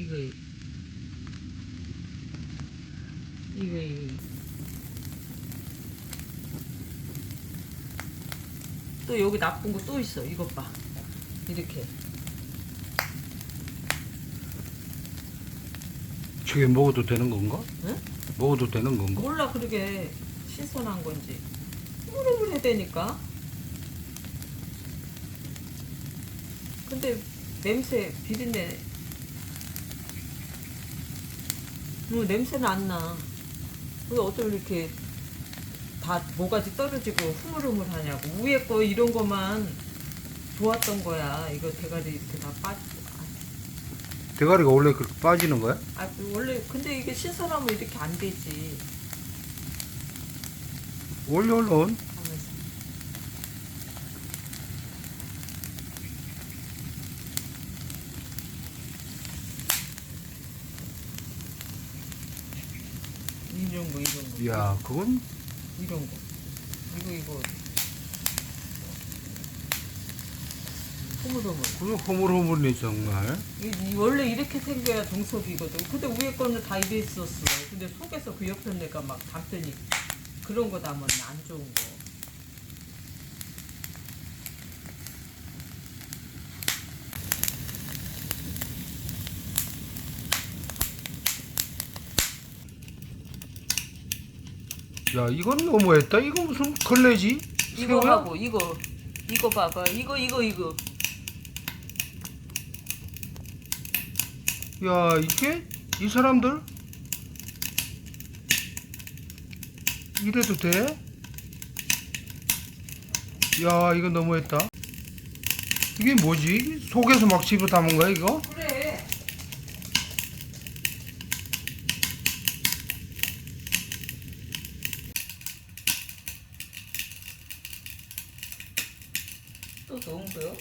이거 이거 이거. 또 여기 나쁜 거 또 있어. 이것 봐. 이렇게. 저게 먹어도 되는 건가? 응? 먹어도 되는 건가? 몰라 그러게. 신선한 건지. 흐물흐물해 되니까. 근데 냄새 비린내 뭐 냄새는 안 나. 왜 어쩜 이렇게 다 모가지 떨어지고 흐물흐물하냐고. 위에 거 이런 거만 좋았던 거야. 이거 대가리 이렇게 다 빠지고 대가리가 원래 그렇게 빠지는 거야? 아 원래 근데 이게 신선하면 이렇게 안 되지. 원래 얼른 이런 거 이런 거. 야 그건 이런 거. 이거 이거. 흐물흐물. 그건 허물허물네 정말. 이, 이 원래 이렇게 생겨야 정석이거든. 근데 위에 거는 다 이래 있었어. 근데 속에서 그 옆에 내가 막 담더니 그런 거 담으면 안 좋은 거 야 이건 너무했다 이거 무슨 걸레지? 이거 새우야? 하고 이거 이거 봐봐 이거 이거 이거 야 이게 이 사람들 이래도 돼? 야 이거 너무했다 이게 뭐지? 속에서 막 집어 담은 거야 이거? 그래 또 넣은 거요?